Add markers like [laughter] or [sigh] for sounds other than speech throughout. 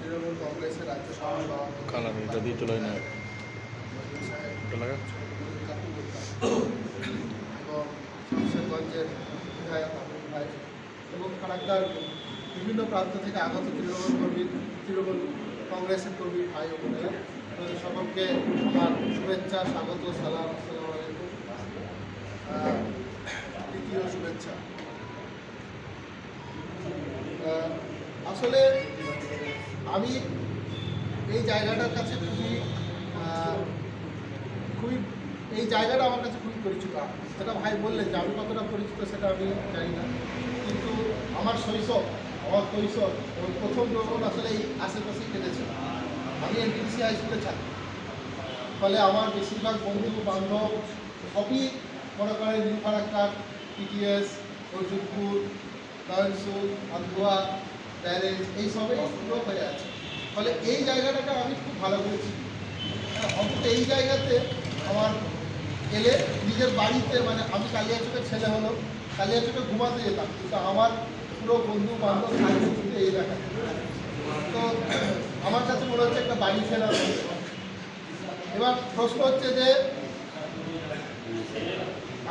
তৃণমূল কংগ্রেসের রাজ্য সভাপতি এটা দিয়ে চলে না। লাগা? এবং শামশেরগঞ্জের বিধায়ক ভাই এবং ফারাক্কার বিভিন্ন প্রান্ত থেকে আগত তৃণমূল কর্মী তৃণমূল কংগ্রেসের কর্মী ভাই ও বোনেরা সকলকে আমার শুভেচ্ছা স্বাগত সালাম আসসালামু আলাইকুম তৃতীয় শুভেচ্ছা। আসলে আমি এই জায়গাটার কাছে খুবই খুবই, এই জায়গাটা আমার কাছে খুবই পরিচিত। সেটা ভাই বললেন যে আমি কতটা পরিচিত সেটা আমি জানি না। কিন্তু আমার শৈশব, আমার কৈশোর এবং প্রথম যখন আসলে এই আশেপাশেই কেটেছে। আমি এনটিসি হাই স্কুলের ছাত্র ফলে আমার বেশিরভাগ বন্ধু বান্ধব সবই মনে করেন নিউ ফারাক্কার পিটিএস অর্জুনপুর নয়নসুল আন্দুয়া ব্যারেজ এই পুরো হয়ে আছে ফলে এই জায়গাটাকে আমি খুব ভালো করেছি। হ্যাঁ, অন্তত এই জায়গাতে আমার এলে নিজের বাড়িতে মানে আমি কালিয়াচকের ছেলে হলো কালিয়াচকে ঘুমাতে যেতাম। কিন্তু আমার পুরো বন্ধু বান্ধব এই তো আমার কাছে মনে হচ্ছে একটা বাড়ি ফেরা এবার প্রশ্ন হচ্ছে যে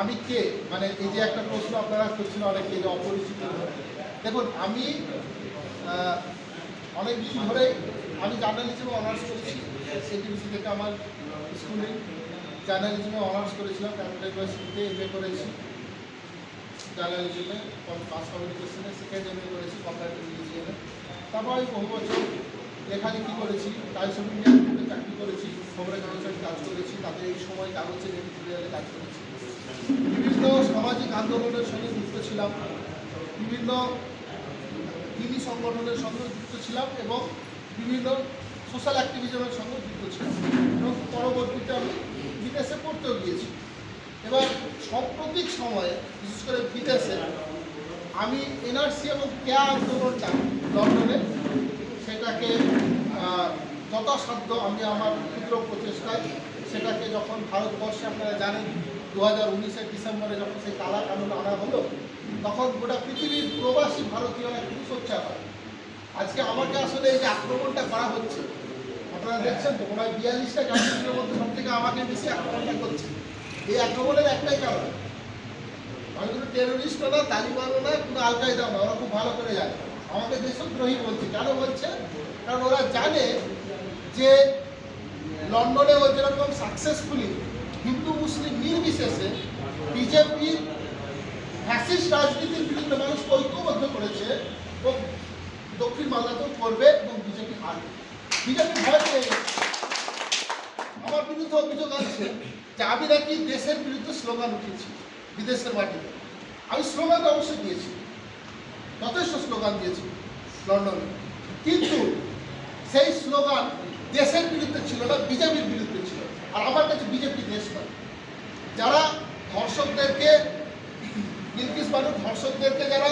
আমি কে? মানে এই যে একটা প্রশ্ন আপনারা করছেন অনেকে যে অপরিচিত দেখুন আমি অনেক দিন ধরে আমি জার্নালিজমে অনার্স করেছি। সিটিভিসি থেকে আমার স্কুলে জার্নালিজমে অনার্স করেছিলাম। ক্যাপিটাল ইউনিভার্সিটিতে এম করেছি জার্নালিজমে মাস কমিউনিকেশনে সেকেন্ড এম এ করেছি কম্পারেটিভ রিলিজিয়নে তারপর আমি বহু বছর লেখালেখি করেছি টাইমস অফ ইন্ডিয়া চাকরি করেছি খবরের কাগজে কাজ করেছি তাদের এই সময় কাগজের এডিটোরিয়ালে কাজ করেছি। বিভিন্ন সামাজিক আন্দোলনের সঙ্গে যুক্ত ছিলাম। বিভিন্ন সংগঠনের সঙ্গে যুক্ত ছিলাম এবং বিভিন্ন সোশ্যাল অ্যাক্টিভিজমের সঙ্গে যুক্ত ছিলাম এবং পরবর্তীতে আমি বিদেশে পড়তেও গিয়েছি। এবার সাম্প্রতিক সময়ে, বিশেষ করে বিদেশে আমি এনআরসি এবং কেয়া আন্দোলনটা লন্ডনে, সেটাকে যথাসাধ্য আমি আমার ক্ষুদ্র প্রচেষ্টায় সেটাকে যখন ভারতবর্ষে আপনারা জানেন, দু হাজার উনিশের ডিসেম্বরে যখন সেই কালা কানুন আনা হলো তখন গোটা পৃথিবীর প্রবাসী ভারতীয়রা খুবই সোচ্চার হয়। আজকে আমাকে আসলে এই যে আক্রমণটা করা হচ্ছে, আপনারা দেখছেন তো হয় বিয়াল্লিশটা গাড়ির মধ্যে সব থেকে আমাকে বেশি আক্রমণটা করছে। এই আক্রমণের একটাই কারণ, আমি কোনো টেরোরিস্টও না, তালিবানও না, কোনো আল কায়দাও না, ওরা খুব ভালো করে জানে। আমাকে দেশদ্রোহী বলছে। কেন বলছে? কারণ ওরা জানে যে লন্ডনে ও যেরকম সাকসেসফুলি হিন্দু মুসলিম নির্বিশেষে বিজেপির ফ্যাসিস্ট রাজনীতির বিরুদ্ধে মানুষ ঐক্যবদ্ধ করেছে ও দক্ষিণ বাংলাতেও করবে এবং বিজেপি হারবে। বিজেপি ভয় আমার বিরুদ্ধে অভিযোগ আছে যে আমি নাকি দেশের বিরুদ্ধে স্লোগান উঠিয়েছি বিদেশের মাটিতে। আমি স্লোগান অবশ্যই দিয়েছি, যথেষ্ট স্লোগান দিয়েছি লন্ডনে। কিন্তু সেই স্লোগান দেশের বিরুদ্ধে ছিল না, বিজেপির বিরুদ্ধে ছিল। আর আমার কাছে বিজেপি দেশ নয়। যারা ধর্ষকদেরকে বিলকিস বানু ধর্ষকদেরকে যারা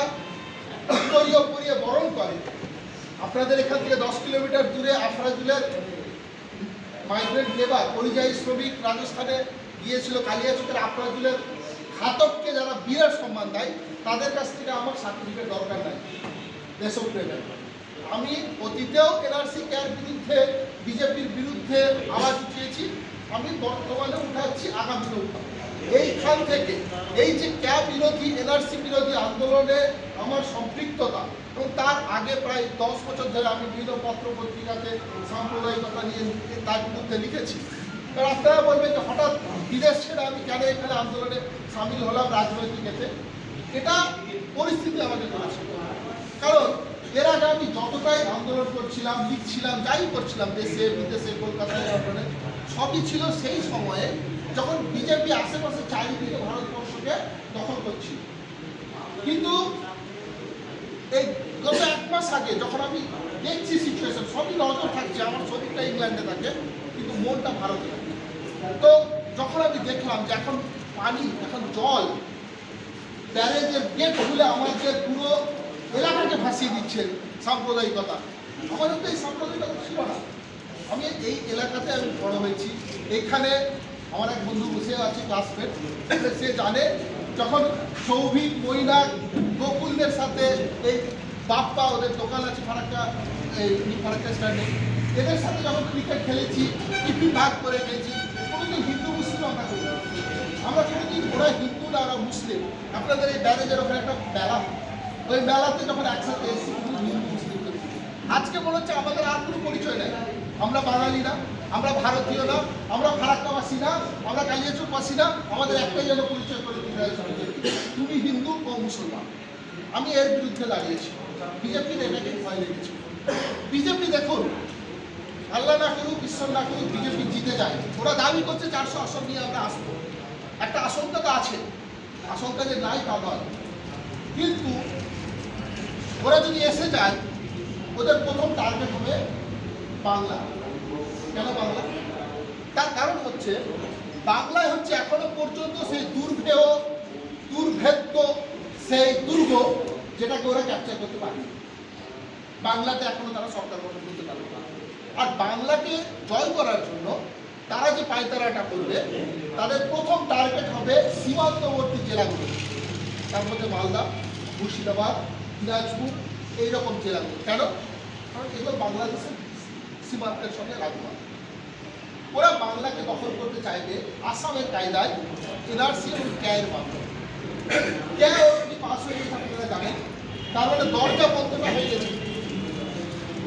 উত্তরীয় পরিয়ে বরণ করে, আপনাদের এখান থেকে দশ কিলোমিটার দূরে আফরাজুলের মাইগ্রেন্ট লেবার পরিযায়ী শ্রমিক রাজস্থানে গিয়েছিল কালিয়াচকের আফরাজুলের ঘাতককে যারা বীরের সম্মান দেয়, তাদের কাছ থেকে আমার সার্টিফিকেট দরকার নাই। দেশপ্রেমের আমি অতীতেও এনআরসি কেয়ার বিরুদ্ধে, বিজেপির বিরুদ্ধে আওয়াজ উঠিয়েছি, আমি বর্তমানে উঠাচ্ছি আগামীতে উঠাবো। এইখান থেকে এই যে ক্যাব বিরোধী, এনআরসি বিরোধী আন্দোলনে আমার সম্পৃক্ততা এবং তার আগে প্রায় দশ বছর ধরে আমি বিভিন্ন পত্র পত্রিকাতে সাম্প্রদায়িকতা নিয়ে তার বিরুদ্ধে লিখেছি। কারণ আপনারা বলবেন যে হঠাৎ বিদেশ ছেড়ে আমি কেন এখানে আন্দোলনে সামিল হলাম রাজনৈতিক এতে? এটা পরিস্থিতি আমাকে করেছে কারণ এর আগে আমি যতটাই আন্দোলন করছিলাম, লিখছিলাম, যাই করছিলাম, দেশে, বিদেশে, কলকাতায় সবই ছিল সেই সময়ে যখন বিজেপি আশেপাশে চারিদিকে ভারতবর্ষকে দখল করছিল। কিন্তু এই গত এক মাস আগে যখন আমি দেখছি সিচুয়েশন সবই নজর থাকছে, আমার শরীরটা ইংল্যান্ডে থাকে, কিন্তু মনটা ভারতে থাকে। তো যখন আমি দেখলাম যে এখন পানি, এখন জল, ব্যারেজের গেট খুলে আমাদের পুরো এলাকাকে ভাসিয়ে দিচ্ছেন সাম্প্রদায়িকতা আমাদের তো এই সাম্প্রদায়িকতা ছিল না। আমি এই এলাকাতে আমি বড় হয়েছি। এখানে আমার এক বন্ধু বসে আছে ক্লাসমেট সে জানে যখন সৌভিক, মৈনাক গোকুলদের সাথে এই বাপ্পা ওদের দোকান আছে ফারাক্কা, এই ফারাক্কা স্ট্যান্ডে এদের সাথে যখন ক্রিকেট খেলেছি টিফিন ভাগ করে খেয়েছি কোনোদিন হিন্দু, মুসলিম আমরা করি। আমরা কোনোদিন ওরা হিন্দু না, ওরা মুসলিম। আপনাদের এই ব্যারেজের ওখানে একটা মেলা ওই মেলাতে যখন একসাথে এসেছি হিন্দু, মুসলিম আজকে মনে হচ্ছে আমাদের আর কোনো পরিচয় নেই। আমরা বাঙালি না। আমরা ভারতীয় না, আমরা ফারাক্কাবাসী না, আমরা কালিয়াচুরবাসী না, আমাদের একটাই যেন পরিচয় করে দিতে তুমি হিন্দু ও মুসলমান। আমি এর বিরুদ্ধে দাঁড়িয়েছি। বিজেপির এটাকে ভয় লেগেছে। বিজেপি দেখুন, আল্লাহ না করুক, ঈশ্বর না করুক, বিজেপি জিতে যায়। ওরা দাবি করছে চারশো আসন নিয়ে আমরা আসব। একটা আশঙ্কা তো আছে আশঙ্কা যে নাই তা নয়। কিন্তু ওরা যদি এসে যায়, ওদের প্রথম টার্গেট হবে বাংলা। কেন বাংলা? তার কারণ হচ্ছে, বাংলায় হচ্ছে এখনও পর্যন্ত সেই দুর্ভেয় দুর্ভেদ্য, সেই দুর্গ যেটাকে ওরা ক্যাপচার করতে পারেনি। বাংলাতে এখনও তারা সরকার গঠন করতে পারবে না। আর বাংলাকে জয় করার জন্য তারা যে পায়তারাটা করবে, তাদের প্রথম টার্গেট হবে সীমান্তবর্তী জেলাগুলো। তার মধ্যে মালদা, মুর্শিদাবাদ, দিনাজপুর, এইরকম জেলাগুলো। কেন? কারণ এগুলো বাংলাদেশের সীমান্তের সঙ্গে লাগবে ওরা বাংলাকে দখল করতে চাইবে, আসামের কায়দায় এনআরসি এবং ক্যায়ের মাধ্যমে। ক্যায় অলরেডি পাস হয়ে গেছে আপনারা জানেন, তার মানে দরজা বন্ধটা হয়ে গেছে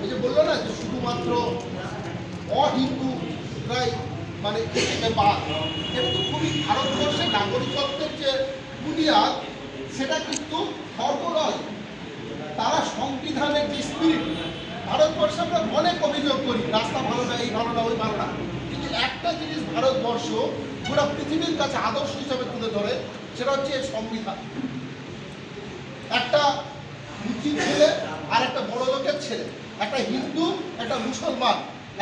এই যে বলল না যে শুধুমাত্র অহিন্দুরাই মানে এটাকে বাদ এটা তো খুবই ভারতবর্ষের নাগরিকত্বের যে বুনিয়াদ, সেটা কিন্তু ধর্ম নয়। তারা সংবিধানের যে স্পিরিট ভারতবর্ষে আমরা অনেক অভিযোগ করি, রাস্তা ভালো না, এই ভালো না, ওই ভালো না। একটা জিনিস ভারতবর্ষ পুরো পৃথিবীর কাছে আদর্শ হিসাবে তুলে ধরে, সেটা হচ্ছে সংবিধান। একটা মুসলিম ছেলে আর একটা বড় লোকের ছেলে, একটা হিন্দু, একটা মুসলমান,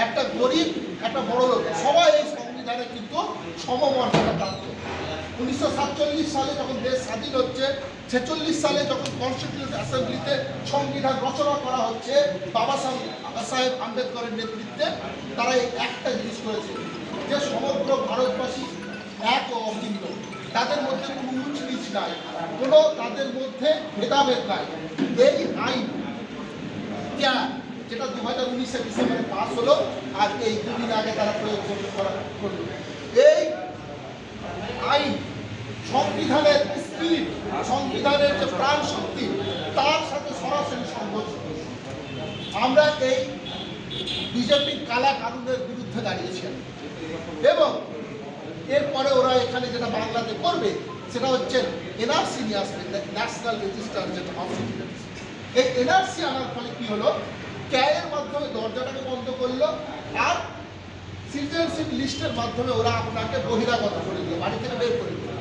একটা গরিব, একটা বড় লোক, সবাই এই সংবিধানে কিন্তু সমমর্যাদা প্রাপ্ত। উনিশশো সাতচল্লিশ সালে যখন দেশ স্বাধীন হচ্ছে, ছেচল্লিশ সালে যখন কনস্টিটিউশন অ্যাসেম্বলিতে সংবিধান রচনা করা হচ্ছে, বাবা সাহেব আম্বেদকরের নেতৃত্বে তারা এই একটা জিনিস করেছে, যে সমগ্র ভারতবাসী এক ও অভিন্ন তাদের মধ্যে কোনো উঁচ নিচ নাই, কোনো তাদের মধ্যে ভেদাভেদ নাই। এই আইন যেটা দু হাজার উনিশে ডিসেম্বরে পাস হলো, আর এই দুদিন আগে তারা প্রয়োগ করা করল এই আইন সংবিধানের স্পিরিট সংবিধানের যে প্রাণ শক্তি তার সাথে সরাসরি সংঘর্ষ আমরা এই বিজেপির কালা কানুনের বিরুদ্ধে দাঁড়িয়েছি এবং এরপরে ওরা এখানে যেটা বাংলাতে করবে, সেটা হচ্ছে এনআরসি নিয়ে আসবে, ন্যাশনাল রেজিস্টার যেটা এই এনআরসি আনার ফলে কি হলো? ক্যায়ের মাধ্যমে দরজাটাকে বন্ধ করল, আর সিটিজেনশিপ লিস্টের মাধ্যমে ওরা আপনাকে বহিরাগত করে দিল, বাড়ি থেকে বের করে দিল।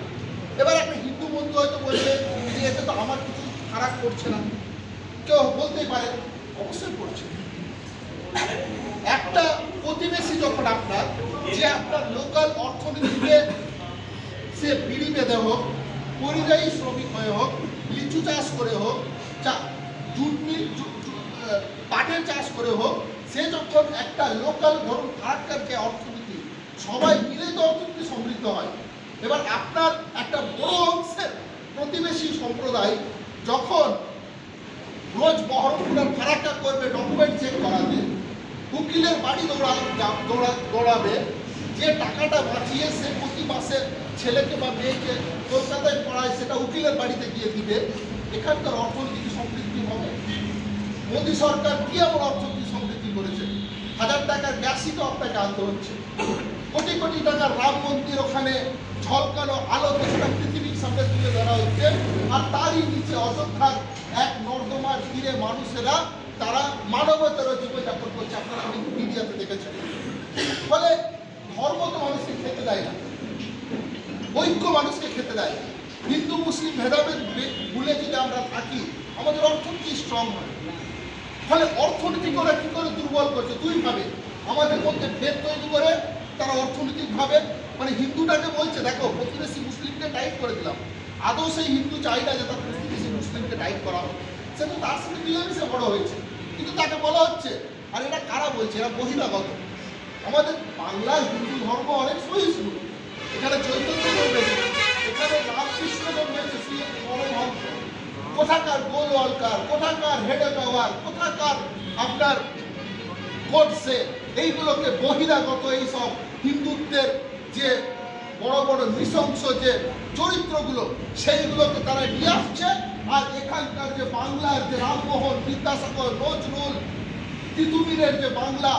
এবার একটা হিন্দু বন্ধু হয়তো বলবে যে এতে তো আমার কিছু খারাপ করছে না। কেউ বলতেই পারে, অবশ্যই করছে। একটা প্রতিবেশী যখন আপনার, যে আপনার লোকাল অর্থনীতিতে সে বিড়ি বেঁধে হোক, পরিযায়ী শ্রমিক হয়ে হোক, লিচু চাষ করে হোক, চা, জুট মিল পাটের চাষ করে হোক, সে যখন একটা লোকাল ধরুন ফারাক্কার যে অর্থনীতি, সবাই মিলে তো অর্থনীতি সমৃদ্ধ হয়। এবার আপনার একটা বড় অংশের প্রতিবেশী সম্প্রদায় যখন রোজ বহরমপুরের ফারাক্কা করবে ডকুমেন্ট চেক করাবে, উকিলের বাড়ি দৌড়া দৌড়া, দৌড়াবে, যে টাকাটা বাঁচিয়ে সে প্রতি মাসে ছেলেকে বা মেয়েকে কলকাতায় পড়ায় সেটা উকিলের বাড়িতে গিয়ে দিবে, এখানকার অর্থনীতি সমৃদ্ধি হবে? মোদী সরকার কি এমন অর্থনীতি সমৃদ্ধি করেছে? হাজার টাকার গ্যাসই তো আপনাকে আনতে হচ্ছে। কোটি কোটি টাকার রাম মন্দির ওখানে ঝলকানো আলোতে সেটা পৃথিবীর সামনে তুলে ধরা হচ্ছে। আর তারই নিচে অযোধ্যার এক নর্দমার তীরে মানুষেরা তারা মানবতার জীবনযাপন করছে। আপনারা মিডিয়াতে দেখেছেন। ফলে ধর্ম তো মানুষকে খেতে দেয় না। ঐক্য মানুষকে খেতে দেয় না। হিন্দু, মুসলিম, ভেদাভেদ ভুলে যদি আমরা থাকি, আমাদের অর্থনীতি স্ট্রং হয়। ফলে অর্থনীতি করে কি করে দুর্বল করছে? দুইভাবে আমাদের মধ্যে ভেদ তৈরি করে তারা অর্থনৈতিকভাবে মানে হিন্দুটাকে বলছে, দেখো, প্রতিবেশী মুসলিমকে টাইট করে দিলাম। আদৌ সেই হিন্দু চাই না যে তার প্রতিবেশী মুসলিমকে টাইট করা হোক। সে তো তার সাথে মিলেমিশে বড় হয়েছে। কিন্তু তাকে বলা হচ্ছে, আর এটা কারা বলছে? এরা বহিরাগত। আমাদের বাংলার হিন্দু ধর্ম অনেক সহিষ্ণু। এখানে চৈতন্য এখানে রামকৃষ্ণ জন্মেছে, শ্রী পরমহংস কোথাকার গোলওয়ালকার, কোথাকার হেডে পাওয়ার কোথাকার আপনার কোর্টসে এইগুলোকে বহিরাগত এইসব হিন্দুত্বের যে বড় বড় নৃশংস যে চরিত্রগুলো, সেইগুলোকে তারা নিয়ে আসছে। আর এখানকার যে বাংলার যে রামমোহন, বিদ্যাসাগর, নজরুল, তিতুমিরের যে বাংলা,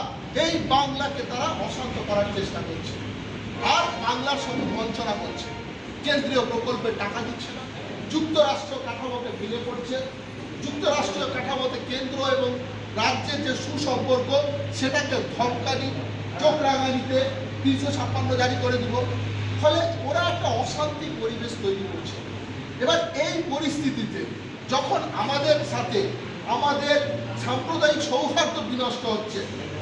এই বাংলাকে তারা অশান্ত করার চেষ্টা করছে। আর বাংলার সঙ্গে বঞ্চনা করছে। কেন্দ্রীয় প্রকল্পে টাকা দিচ্ছে না। যুক্তরাষ্ট্র কাঠামোতে ভেঙে পড়ছে। যুক্তরাষ্ট্রীয় কাঠামোতে কেন্দ্র এবং রাজ্যের যে সুসম্পর্ক, সেটাকে ধমকানি চোখ রাঙানিতে তিনশো ছাপ্পান্ন জারি করে দিব। ফলে ওরা একটা অশান্তি পরিবেশ তৈরি করছে। এবার এই পরিস্থিতিতে যখন আমাদের সাথে আমাদের সাম্প্রদায়িক সৌহার্দ্য বিনষ্ট হচ্ছে,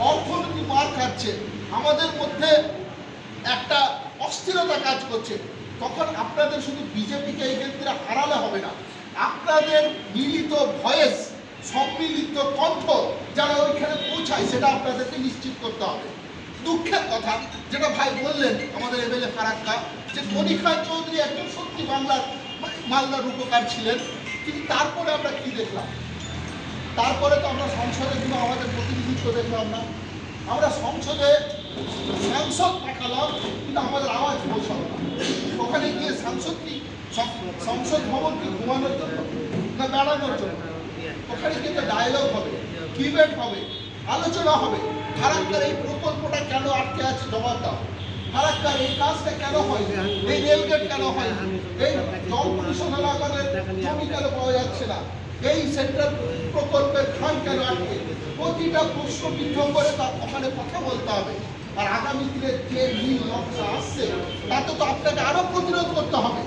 অর্থনীতি মার খাচ্ছে, আমাদের মধ্যে একটা অস্থিরতা কাজ করছে তখন আপনাদের শুধু বিজেপিকে এই ক্ষেত্রে হারালে হবে না। আপনাদের মিলিত ভয়েস, সম্মিলিত কণ্ঠ যারা ওইখানে পৌঁছায়, সেটা আপনাদেরকে নিশ্চিত করতে হবে। দুঃখের কথা, যেটা ভাই বললেন, আমাদের এমএলএ ফারাক্কা, যে খান চৌধুরী একজন সত্যি বাংলার, মালদার রূপকার ছিলেন। কিন্তু তারপরে আমরা কি দেখলাম? তারপরে তো আমরা সংসদে কিন্তু আমাদের প্রতিনিধিত্ব দেখলাম না। আমরা সংসদে সাংসদ পাঠালাম, কিন্তু আমাদের আওয়াজ পৌঁছালো না ওখানে গিয়ে সাংসদ কি সং- সংসদ ভবন কি ঘুমানোর জন্য না বেড়ানোর জন্য। ওখানে কিন্তু ডায়লগ হবে ডিবেট হবে, আলোচনা হবে। ফারাক্কার এই প্রকল্পটা কেন আটকে আছে জবাব দাও। ফারাক্কার এই কাজটা কেন হয় এই রেলগেট কেন হয় এই জল পরিশোধনাগারের জমি কেন পাওয়া যাচ্ছে না? এই সেন্ট্রাল প্রকল্পের খান কেন আটকে? প্রতিটা প্রশ্ন বিদ্ধ করে তার ওখানে কথা বলতে হবে। আর আগামী দিনে যে নীল নকশা আসছে, তাতে তো আপনাকে আরও প্রতিরোধ করতে হবে।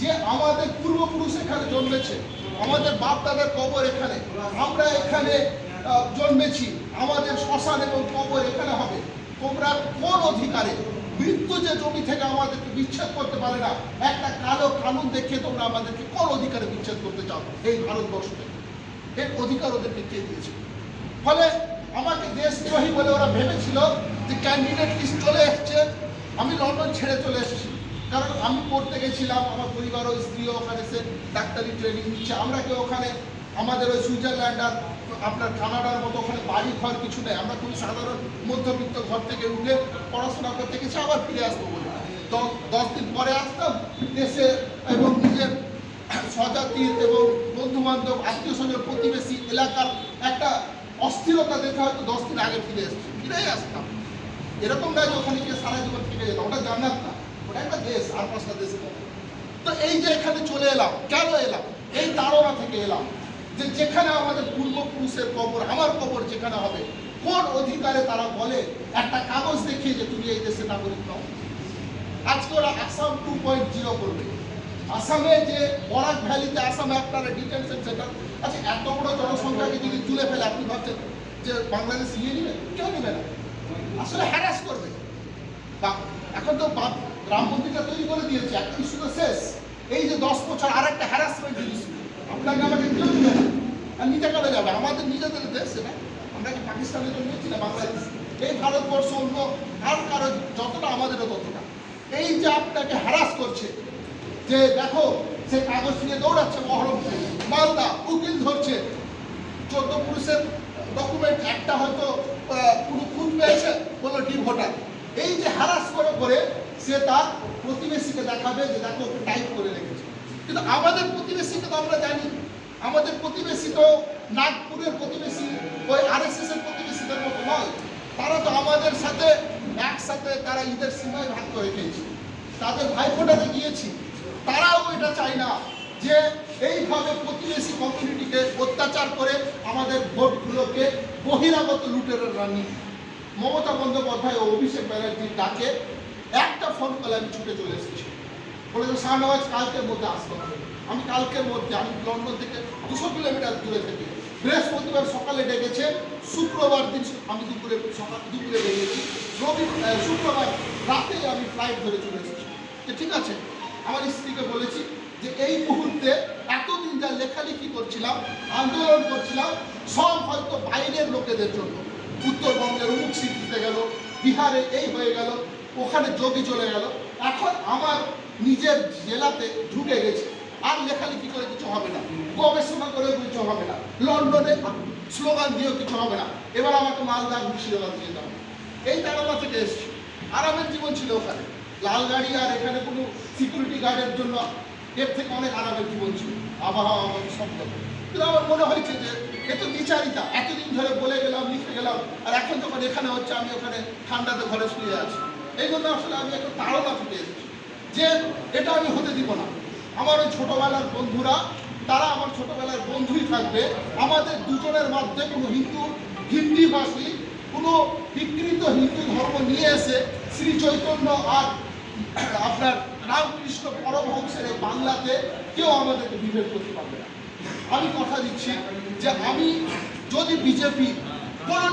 যে আমাদের পূর্বপুরুষ এখানে জন্মেছে, আমাদের বাপ দাদার কবর এখানে, আমরা এখানে জন্মেছি, আমাদের শ্মশান এবং কবর এখানে হবে। তোমরা কোন অধিকারে মৃত্যু যে জমি থেকে আমাদেরকে বিচ্ছেদ করতে পারে না, একটা কালো কানুন দেখে তোমরা আমাদেরকে কোন অধিকারে বিচ্ছেদ করতে চাও? এই ভারতবর্ষ থেকে এর অধিকার ওদেরকে কে দিয়েছে? ফলে আমাকে দেশদ্রোহী বলে ওরা ভেবেছিল যে ক্যান্ডিডেট লিস্ট চলে এসছে। আমি লন্ডন ছেড়ে চলে এসেছি। কারণ আমি পড়তে গেছিলাম, আমার পরিবার ও স্ত্রীও ওখানে এসে ডাক্তারি ট্রেনিং নিচ্ছে। আমরা কেউ ওখানে, আমাদের ওই সুইজারল্যান্ড আর আপনার কানাডার মতো ওখানে বাড়ি ঘর কিছু নেই? আমরা খুবই সাধারণ মধ্যবিত্ত ঘর থেকে উঠে পড়াশোনা করতে গেছি, আবার ফিরে আসব বলে। দশ দিন পরে আসতাম, দেশে এবং নিজের স্বজাতির এবং বন্ধু বান্ধব আত্মীয় স্বজন, প্রতিবেশী এলাকার একটা অস্থিরতা দেখে হয়তো দশ দিন আগে ফিরে এসেছি, ফিরেই আসতাম। এরকম নয় যে ওখানে গিয়ে সারা জীবন ফিরে যেতাম, ওটা জান্নাত না। একটা দেশ, আর পাঁচটা দেশের তো এই যে এখানে চলে এলাম, কেন এলাম? এই তাড়না থেকে এলাম যে যেখানে আমাদের পূর্বপুরুষের কবর, আমার কবর যেখানে হবে, কোন অধিকারে তারা বলে, একটা কাগজ দেখিয়ে যে তুমি এই দেশে নাগরিক নও। আজকে ওরা আসাম টু পয়েন্ট জিরো করবে। আসামে যে বরাক ভ্যালিতে আসামে আপনারা ডিটেনশন সেন্টার আচ্ছা এত বড় জনসংখ্যাকে যদি তুলে ফেলে, আপনি ভাবছেন যে বাংলাদেশ নিয়ে নেবে? কেউ নেবে না। আসলে হ্যারাস করবে। এখন তো রাম মন্দিরটা তৈরি করে দিয়েছে, একটা ইস্যু তো শেষ। এই যে দশ বছর আর একটা হ্যারাসমেন্ট ইস্যু আপনাকে আমাকে কেউ নেবে না আর নিতে কেন যাবে আমাদের নিজেদের দেশ সেটা আমরা কি পাকিস্তানে জন্মেছি না বাংলাদেশ? এই ভারতবর্ষ অন্য আর কারও যতটা আমাদেরও ততটা। এই যে আপনাকে হ্যারাস করছে, যে দেখো, সে কাগজ নিয়ে দৌড়াচ্ছে বহরমপুর মালদা, উকিল ধরছে। চোদ্দ পুরুষের ডকুমেন্ট একটা হয়তো পুরো খুন পেয়েছে বলল ডি ভোটার? এই যে হ্যারাস করে করে সে তার প্রতিবেশীকে দেখাবে যে দেখো টাইপ করে রেখেছে। কিন্তু আমাদের প্রতিবেশীকে তো আমরা জানি, আমাদের প্রতিবেশী তো নাগপুরের প্রতিবেশী, ওই আর এস এর প্রতিবেশীদের মতো নয়। তারা তো আমাদের সাথে একসাথে তারা ঈদের সীমায় ভাগ করে খেয়েছে তাদের ভাইফোঁটাতে গিয়েছি। তারাও এটা চায় না যে এইভাবে প্রতিবেশী কমিউনিটিকে অত্যাচার করে আমাদের ভোটগুলোকে বহিরাগত লুটের রানি মমতা বন্দ্যোপাধ্যায় ও অভিষেক ব্যানার্জির ডাকে ফোন কলে আমি ছুটে চলে এসেছি। বলে যে শাহনওয়াজ কালকের মধ্যে আসতে হবে। আমি কালকের মধ্যে, আমি লন্ডন থেকে দুশো কিলোমিটার দূরে থাকি। বৃহস্পতিবার সকালে ডেকেছে, শুক্রবার দিন আমি দুপুরে, সকাল দুপুরে বেরিয়েছি রবি শুক্রবার রাতে আমি ফ্লাইট ধরে চলে এসেছি। যে ঠিক আছে, আমার স্ত্রীকে বলেছি যে, এই মুহূর্তে এতদিন যা লেখালেখি করছিলাম, আন্দোলন করছিলাম, সব হয়তো বাইরের লোকেদের জন্য। উত্তরবঙ্গের অমুক সিট দিতে গেল, বিহারে এই হয়ে গেল ওখানে যোগী চলে গেল। এখন আমার নিজের জেলাতে ঢুকে গেছে। আর লেখালেখি করে কিছু হবে না। গবেষণা করে কিছু হবে না। লন্ডনে স্লোগান দিয়েও কিছু হবে না। এবার আমাকে মালদা মুর্শিদাবাদ দিয়ে দাও এই তারামা থেকে এসছি। আরামের জীবন ছিল ওখানে। লাল গাড়ি আর এখানে কোনো সিকিউরিটি গার্ডের জন্য এর থেকে অনেক আরামের জীবন ছিল। আবহাওয়া সব রকম। কিন্তু আমার মনে হয়েছে যে, এ তো বিচারিতা এতদিন ধরে বলে গেলাম, লিখে গেলাম। আর এখন যখন এখানে হচ্ছে, আমি ওখানে ঠান্ডাতে ঘরে শুয়ে আছি। এই জন্য আসলে আমি একটা তাড়না থেকে এসেছি যে এটা আমি হতে দিব না। আমার ওই ছোটোবেলার বন্ধুরা, তারা আমার ছোটোবেলার বন্ধুই থাকবে। আমাদের দুজনের মধ্যে কোনো হিন্দু হিন্দিভাষী কোনো বিকৃত হিন্দু ধর্ম নিয়ে এসে শ্রী চৈতন্য আর আপনার রামকৃষ্ণ পরমহংসের এই বাংলাতে কেউ আমাদেরকে বিভেদ করতে পারবে না। আমি কথা দিচ্ছি যে আমি যদি বিজেপি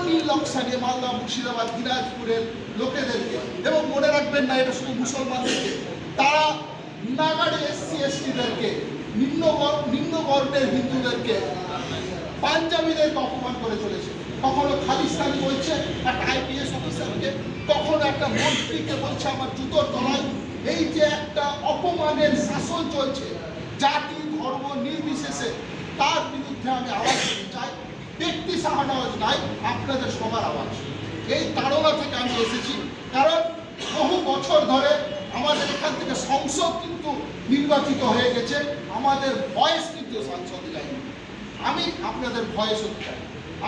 নীল নকশা নিয়ে মালদা মুর্শিদাবাদ, দিনাজপুরের লোকেদেরকে এবং মনে রাখবেন না, এটা শুধু মুসলমানদেরকে, তারা নাগাড়ে এসসি, এসটিদেরকে, নিম্ন নিম্ন বর্ণের হিন্দুদেরকে পাঞ্জাবিদেরকে অপমান করে চলেছে। কখনো খালিস্তানি বলছে, একটা আইপিএস অফিসারকে, কখনো একটা মন্ত্রীকে বলছে, আমার জুতোর তলায়। এই যে একটা অপমানের শাসন চলছে, জাতি, ধর্ম নির্বিশেষে, তার বিরুদ্ধে আমি আওয়াজ চাই। ব্যক্তি সাহানাওয়াজ নাই, আপনাদের সবার আওয়াজ। এই তাড়না থেকে আমি এসেছি। কারণ বহু বছর ধরে আমাদের এখান থেকে সংসদ কিন্তু নির্বাচিত হয়ে গেছে। আমাদের ভয়েস কিন্তু সংসদে যায়নি। আমি আপনাদের ভয়েস হতে চাই।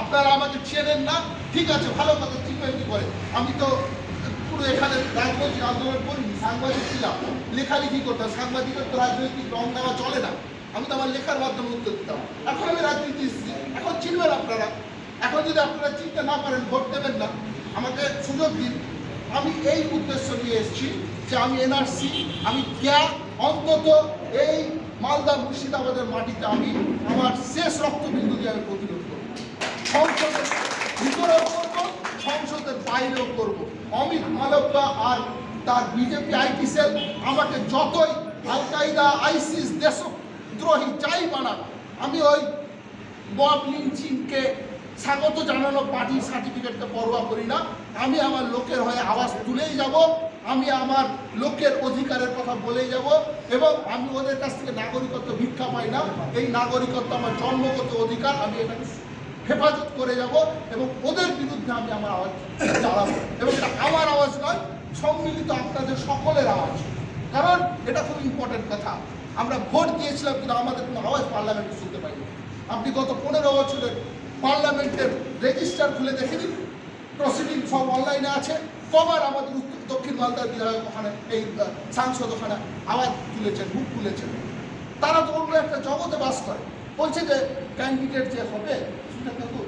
আপনারা আমাকে চেনেন না। ঠিক আছে, ভালো কথা চিনবেন কি করে আমি তো পুরো এখানে রাজনৈতিক আন্দোলন করিনি, সাংবাদিক ছিলাম। লেখালেখি করতাম, সাংবাদিকের তো রাজনৈতিক রং দেওয়া চলে না। আমি তো আমার লেখার মাধ্যমে উত্তর দিতাম। এখন আমি রাজনীতি এখন চিনবেন আপনারা। এখন যদি আপনারা চিনতে না পারেন, ভোট দেবেন না। আমাকে সুযোগ দিন। আমি এই উদ্দেশ্য নিয়ে এসেছি যে আমি এনআরসি, আমি জ্ঞান অন্তত এই মালদা মুর্শিদাবাদের মাটিতে আমি আমার শেষ রক্তবিন্দু দিয়ে আমি প্রতিরোধ করব। সংসদের ভিতরেও করব, সংসদের বাইরেও করব। অমিত মালব্যা আর তার বিজেপি আইটি সেল আমাকে যতই আল কায়দা আইসিস, দেশদ্রোহী যাই বানাক, আমি ওই বব লিঞ্চিংকে স্বাগত জানানো পার্টির সার্টিফিকেটকে পরোয়া করি না। আমি আমার লোকের হয়ে আওয়াজ তুলেই যাব, আমি আমার লোকের অধিকারের কথা বলেই যাব এবং আমি ওদের কাছ থেকে নাগরিকত্ব ভিক্ষা পাই না। এই নাগরিকত্ব আমার জন্মগত অধিকার, আমি এটাকে হেফাজত করে যাব এবং ওদের বিরুদ্ধে আমি আমার আওয়াজ চালাবো। এবং এটা আমার আওয়াজ নয়, সম্মিলিত আপনাদের সকলের আওয়াজ। কারণ এটা খুব ইম্পর্টেন্ট কথা। আমরা ভোট দিয়েছিলাম কিন্তু আমাদের কোনো আওয়াজ পার্লামেন্টে শুনতে পাইনি। আপনি গত পনেরো বছরের পার্লামেন্টের রেজিস্টার খুলে দেখে দিন প্রসিডিং সব অনলাইনে আছে। কবার আমাদের উত্তর, দক্ষিণ মালদার বিধায়ক ওখানে এই সাংসদ ওখানে আওয়াজ তুলেছেন, মুখ খুলেছেন। তারা তো অন্য একটা জগতে বাস করে। বলছে যে ক্যান্ডিডেট যে হবে সেটা কিন্তু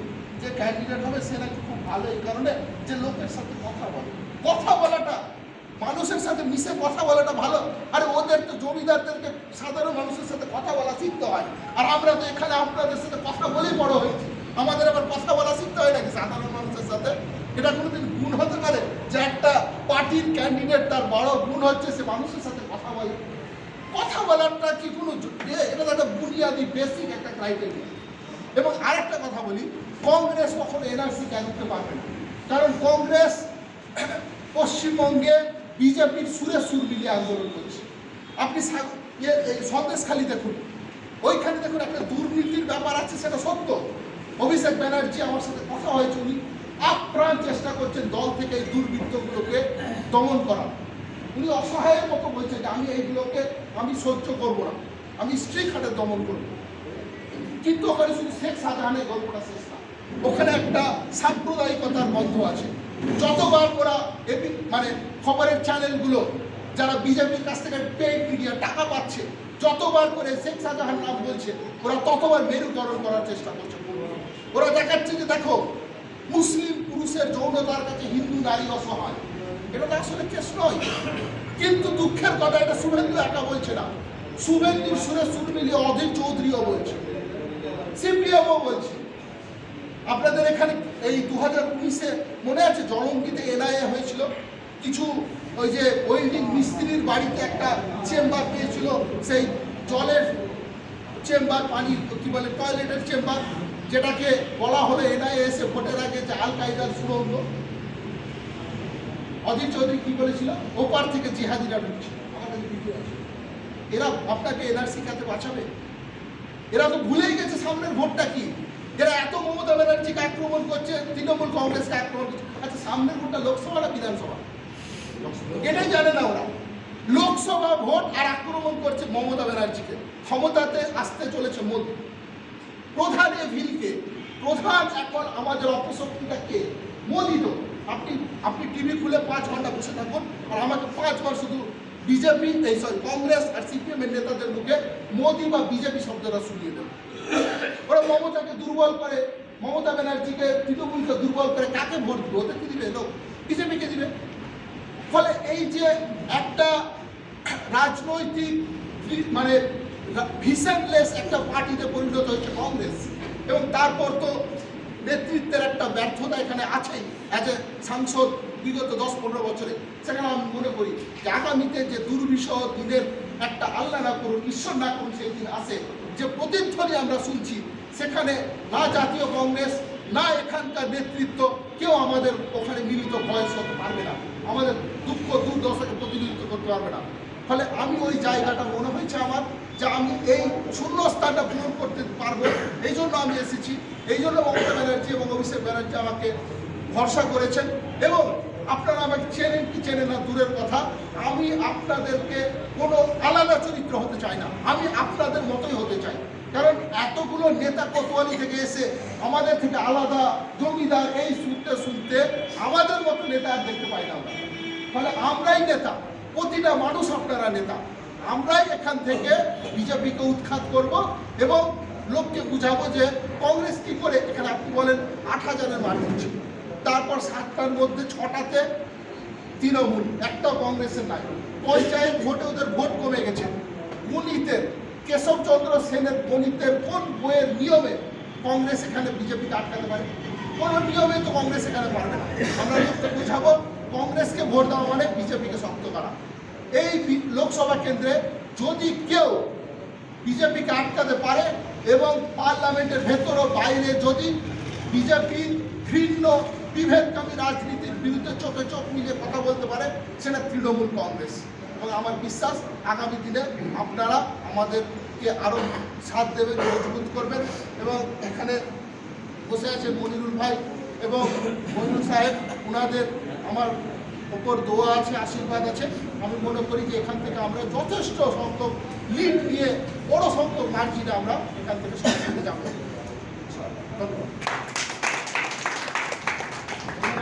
যে ক্যান্ডিডেট হবে, সে নাকি খুব ভালো এই কারণে যে লোকের সাথে কথা বলে। কথা বলাটা মানুষের সাথে মিশে কথা বলাটা ভালো। আরে ওদের তো জমিদারদেরকে সাধারণ মানুষের সাথে কথা বলা শিখতে হয়। আর আমরা তো এখানে আপনাদের সাথে কথা বলেই বড় হয়েছি। আমাদের আবার কথা বলা শিখতে হয় নাকি সাধারণ মানুষের সাথে? এটা কোনোদিন গুণ হতে পারে যে একটা পার্টির ক্যান্ডিডেট তার বড় গুণ হচ্ছে সে মানুষের সাথে কথা বলে? কথা বলাটা কি কোনো এটা একটা বুনিয়াদি বেসিক একটা ক্রাইটেরিয়া এবং আরেকটা কথা বলি, কংগ্রেস কখনো এনআরসি আনতে পারবে না। কারণ কংগ্রেস [clears throat] পশ্চিমবঙ্গে বিজেপির সুরে সুর মিলিয়ে আন্দোলন করছে। আপনি সা- ইয়ে, এই সন্দেশখালি দেখুন। ওইখানে দেখুন একটা দুর্নীতির ব্যাপার আছে সেটা সত্য। অভিষেক ব্যানার্জি আমার সাথে কথা হয়েছে উনি। আপ্রাণ চেষ্টা করছেন দল থেকে এই দুর্বৃত্তগুলোকে দমন করা উনি অসহায়ের মতো বলছেন যে আমি এইগুলোকে আমি সহ্য করব না। আমি স্ত্রী খাটে দমন করব। কিন্তু ওখানে শুধু শেখ শাহজাহানের গল্পটা শেষ না। ওখানে একটা সাম্প্রদায়িকতার বন্ধ আছে। যতবার ওরা মানে খবরের চ্যানেলগুলো, যারা বিজেপির কাছ থেকে পেইড মিডিয়া টাকা পাচ্ছে, যতবার করে শেখ শাহজাহান নাম বলছে, ওরা ততবার মেরুকরণ করার চেষ্টা করছে ওরা দেখাচ্ছে যে দেখো, মুসলিম পুরুষের যৌনতার কাছে হিন্দু নারী অসহায়। এটা তো আসলে কেস নয়। কিন্তু দুঃখের কথা, এটা শুভেন্দু একা বলছে না। শুভেন্দুর সুরে সুর মিলিয়ে অধীর চৌধুরীও বলছে। সিপিএমও বলছে। আপনাদের এখানে এই দু হাজার উনিশে মনে আছে জলঙ্গিতে এনআইএ হয়েছিল? কিছু ওই যে ওয়েল্ডিং মিস্ত্রির বাড়িতে একটা চেম্বার পেয়েছিল, সেই জলের চেম্বার, পানি, কি বলে, টয়লেটের চেম্বার, যেটাকে বলা হলো এনআইএ এসে ভোটের আগে যে আল কায়দার সুরঙ্গ অধীর চৌধুরী কি বলেছিল? ওপার থেকে জিহাদিরা ঢুকছে আমাদের ভিডিও আছে। এরা আপনাকে এনআরসি খাতে বাঁচাবে? এরা তো ভুলেই গেছে সামনের ভোটটা কি? এরা এত মমতা ব্যানার্জিকে আক্রমণ করছে তৃণমূল কংগ্রেসকে আক্রমণ করছে আচ্ছা সামনের ভোটটা লোকসভা না বিধানসভা? এটাই জানে না ওরা। লোকসভা ভোট আর আক্রমণ করছে মমতা ব্যানার্জিকে। ক্ষমতাতে আসতে চলেছে মোদী। প্রধান এ ভিলকে প্রধান এখন আমাদের অপশক্তিটা কে? মোদী তো। আপনি আপনি টিভি খুলে পাঁচ ঘণ্টা বসে থাকুন আর আমাকে পাঁচবার শুধু বিজেপি এই সরি কংগ্রেস আর সিপিএম এর নেতাদের মুখে মোদী বা বিজেপি শব্দটা শুনিয়ে দেবে ওরা মমতাকে দুর্বল করে, মমতা ব্যানার্জিকে তৃণমূলকে দুর্বল করে কাকে ভোট দিবে? ওদের কি দিবে? লোক। বিজেপিকে দিবে? ফলে এই যে একটা রাজনৈতিক মানে ভিশনলেস একটা পার্টিতে পরিণত হয়েছে কংগ্রেস। এবং তারপর তো নেতৃত্বের একটা ব্যর্থতা এখানে আছেই। অ্যাজ এ সাংসদ বিগত দশ পনেরো বছরে। সেখানে আমি মনে করি যে আগামীতে যে দুর্বিষহ দিনের একটা আল্লাহ না করুন ঈশ্বর না করুন সেই দিন আসে। যে প্রতিধ্বনি আমরা শুনছি সেখানে না জাতীয় কংগ্রেস, না এখানকার নেতৃত্ব, কেউ আমাদের ওখানে মিলিত বয়স হতে পারবে না। আমাদের দুঃখ, দুর্দশাকে প্রতিনিধিত্ব করতে পারবে না। ফলে আমি ওই জায়গাটা মনে হয়েছে আমার যে আমি এই শূন্যস্থানটা পূরণ করতে পারব। এই জন্য আমি এসেছি। এই জন্য মমতা ব্যানার্জি এবং অভিষেক ব্যানার্জি আমাকে ভরসা করেছেন। এবং আপনারা আমাকে চেনেন কি চেনেন না, দূরের কথা, আমি আপনাদেরকে কোনো আলাদা চরিত্র হতে চাই না। আমি আপনাদের মতোই হতে চাই। কারণ এতগুলো নেতা কোতোয়ালি থেকে এসে আমাদের থেকে আলাদা জমিদার এই শুনতে শুনতে আমাদের মতো নেতা আর দেখতে পাই না ফলে আমরাই নেতা, প্রতিটা মানুষ আপনারা নেতা। আমরাই এখান থেকে বিজেপিকে উৎখাত করব এবং লোককে বুঝাবো যে কংগ্রেস কি করে, এখানে আপনি বলেন আট হাজারের ছিল তারপর সাতটার মধ্যে ছটাতে তৃণমূল, একটা কংগ্রেসের নাই। পঞ্চায়েত ভোটে ওদের ভোট কমে গেছে। গণিতের কেশবচন্দ্র সেনের গণিতের কোন বইয়ের নিয়মে কংগ্রেস এখানে বিজেপিকে আটকাতে পারে? কোনো নিয়মে তো কংগ্রেস এখানে পারবে না। আমরা লোককে বুঝাবো, কংগ্রেসকে ভোট দেওয়া মানে বিজেপিকে শক্ত করা। এই লোকসভা কেন্দ্রে যদি কেউ বিজেপিকে আটকাতে পারে এবং পার্লামেন্টের ভেতর ও বাইরে যদি বিজেপি ঘৃণ্য বিভেদকামী রাজনীতির বিরুদ্ধে চোখে চোখ মিলিয়ে কথা বলতে পারে, সেটা তৃণমূল কংগ্রেস। এবং আমার বিশ্বাস আগামী দিনে আপনারা আমাদেরকে আরও সাথ দেবেন, মজবুত করবেন এবং এখানে বসে আছে মনিরুল ভাই এবং মনিরুল সাহেব ওনাদের আমার ওপর দোয়া আছে, আশীর্বাদ আছে। আমি মনে করি যে এখান থেকে আমরা যথেষ্ট সংখ্যক লিড নিয়ে বড় সংখ্যক মার্জিনে আমরা এখান থেকে সমাজে যাব। ধন্যবাদ।